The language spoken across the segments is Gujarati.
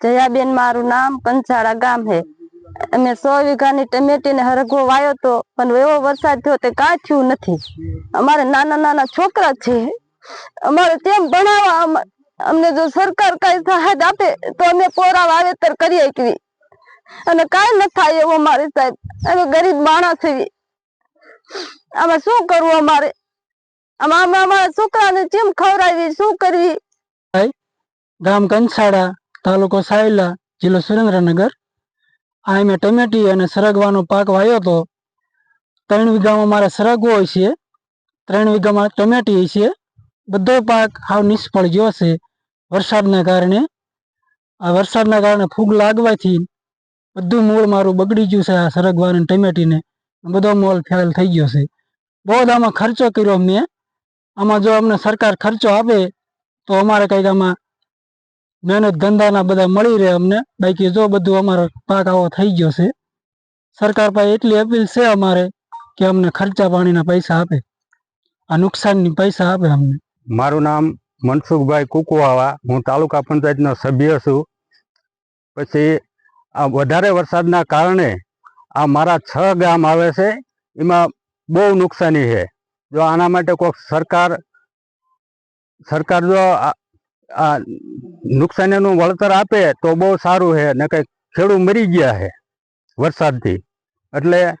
જયાબેન મારું નામ કંસાળા ગામ હે. અમે સો વીઘાની ટમેટી ને હરગવો વાયો તો, પણ એવો વરસાદ થયો તે કાંઈ થયું નથી. અમારે નાના નાના છોકરા છે. અમારે તેમ ભણાવવા અમને જો સરકાર કઈ સહાય આપે, તો અમે પોરા વાવેતર કરી શકીએ અને કઈ ન થાય એવું મારે સાહેબ. અમે ગરીબ માણસ છીએ આમાં શું કરવું અમારે? આમાં અમે અમારા છોકરાને કેમ ખવડાવી, શું કરવી? ગામ કંસાડા તાલુકો સાયલા જિલ્લો સુરેન્દ્રનગર. આ મેં ટમેટી અને સરગવાનો પાક વાવ્યો હતો ત્રણ વીઘામાં મારે સરગવો હોય છે, ત્રણ વીઘામાં ટમેટી હોય છે, બધો પાક હાવ નિષ્ફળ ગયો છે વરસાદના કારણે. આ વરસાદના કારણે ફૂગ લાગવાથી બધું મૂળ મારું બગડી ગયું છે આ સરગવાને ટમેટીને. બધો મોલ ફેલ થઈ ગયો છે. બહુ જ આમાં ખર્ચો કર્યો મેં. આમાં જો અમને સરકાર ખર્ચો આપે તો અમારે કંઈક આમાં મહેનત ધંધાના બધા મળી રહે અમને. બાકી જો બધું અમારો પાક આવો થઈ ગયો છે, સરકાર પાસે એટલી અપીલ છે અમારે કે અમને ખર્ચા પાણીના પૈસા આપે. આ નુકસાનની પૈસા આપે અમને. મારું નામ મનસુખભાઈ કુકવાવા. હું તાલુકા પંચાયતનો સભ્ય છું. પછી આ વધારે વરસાદના કારણે આ મારા છ ગામ આવે છે, એમાં બહુ નુકસાની છે. જો આના માટે કોઈક સરકાર સરકાર જો આ- નુકસાનીનું વળતર આપે તો બહુ સારું છે ને કંઈક ખેડૂત મરી ગયા છે વરસાદથી. એટલે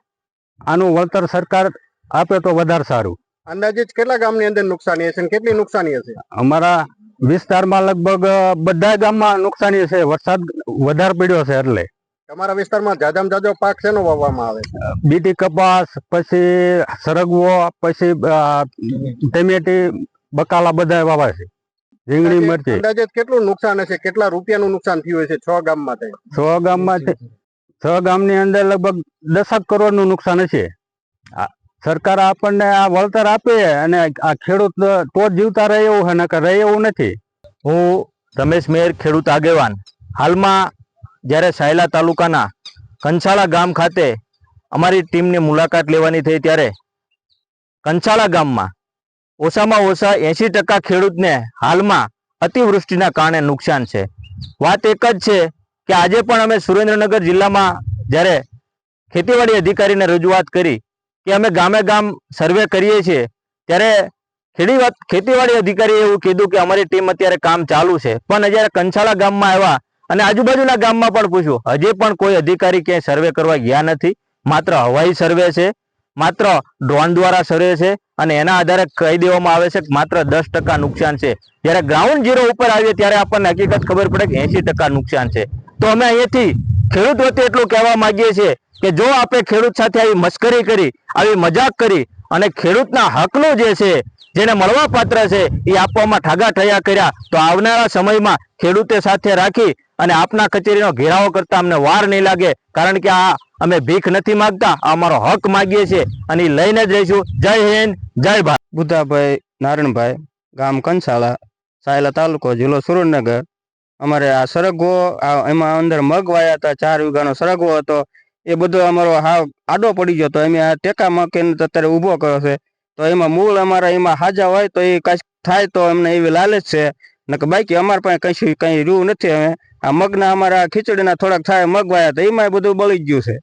આનું વળતર સરકાર આપે તો વધારે સારું. અંદાજિત કેટલા ગામની અંદર નુકસાની હશે કેટલી નુકસાની હશે? અમારા વિસ્તારમાં લગભગ બધા ગામમાં નુકસાની છે વરસાદ વધારે પડ્યો છે એટલે. તમારા વિસ્તારમાં જાજામાં જાજો પાક શેનો વાવવામાં આવે છે? બીટી કપાસ પછી સરગવો પછી ટમેટી બકાલા બધા વાવા છે. રીંગણી મરચી. અંદાજે કેટલું નુકસાન હશે? કેટલા રૂપિયાનું નુકસાન થયું હશે છ ગામમાં છ ગામમાં છ ગામની અંદર લગભગ દસક કરોડનું નુકસાન હશે. સરકાર આપણને આ વળતર આપે અને આ ખેડૂત તો જીવતા રહે એવું છે નકર રહે એવું નથી. હું રમેશ મેર ખેડૂત આગેવાન. હાલમાં જ્યારે સાયલા તાલુકાના કંસાળા ગામ ખાતે અમારી ટીમની મુલાકાત લેવાની થઈ ત્યારે કંસાળા ગામમાં ઓછામાં ઓછા એંશી ટકા ખેડૂતને હાલમાં અતિવૃષ્ટિના કારણે નુકસાન છે. વાત એક જ છે કે આજે પણ અમે સુરેન્દ્રનગર જિલ્લામાં જ્યારે ખેતીવાડી અધિકારીને રજૂઆત કરી કે અમે ગામે ગામ સર્વે કરીએ છીએ, ત્યારે ખેડી ખેતીવાડી અધિકારીએ એવું કીધું કે અમારી ટીમ અત્યારે કામ ચાલુ છે. પણ જ્યારે કંસાળા ગામમાં આવ્યા અને આજુબાજુના ગામમાં પણ પૂછ્યું. હજી પણ કોઈ અધિકારી ક્યાંય સર્વે કરવા ગયા નથી. માત્ર હવાઈ સર્વે છે. માત્ર ડ્રોન દ્વારા સર્વે છે અને એના આધારે કહી દેવામાં આવે છે કે માત્ર દસ ટકા નુકસાન છે. જ્યારે ગ્રાઉન્ડ ઝીરો ઉપર આવીએ ત્યારે આપણને હકીકત ખબર પડે કે એસી ટકા નુકસાન છે. તો અમે અહીંયાથી ખેડૂત વતી એટલું કહેવા માંગીએ છીએ કે જો આપણે ખેડૂત સાથે આવી મસ્કરી કરી, આવી મજાક કરી અને ખેડૂતના હકનું જે છે, જેને મળવા પાત્ર છે, એ આપવામાં ઠાગા ઠયા કર્યા, તો આવનારા સમયમાં ખેડૂતે સાથે રાખી અને આપના કચેરીનો ઘેરાવો કરતા અમને વાર નહીં લાગે. કારણ કે આ અમે ભીખ નથી માગતા અમારો હક માગીએ છીએ અને એ લઈને જ રહીશું. જય હિન્દ, જય ભારત. બુદ્ધાભાઈ નારણભાઈ, ગામ કંસાળા સાયલા તાલુકો, જિલ્લો સુરેન્દ્રનગર. અમારે આ સરગવો એમાં અંદર મગ વાયા હતા, ચાર વીઘાનો સરગવો હતો. એ બધો અમારો હાવ આડો પડી ગયો તો અમે આ ટેકા મકીને તો અત્યારે ઊભો કર્યો છે. તો એમાં મૂળ અમારા એમાં હાજા હોય તો એ કાંઈક થાય તો એમને એવી લાલચ છે. નકે બાકી અમારા પાસે કંઈ કંઈ રૂ નથી. હવે આ મગના અમારા ખીચડીના થોડાક થાય, મગ વાયા હતા. એમાં બધું બળી ગયું છે.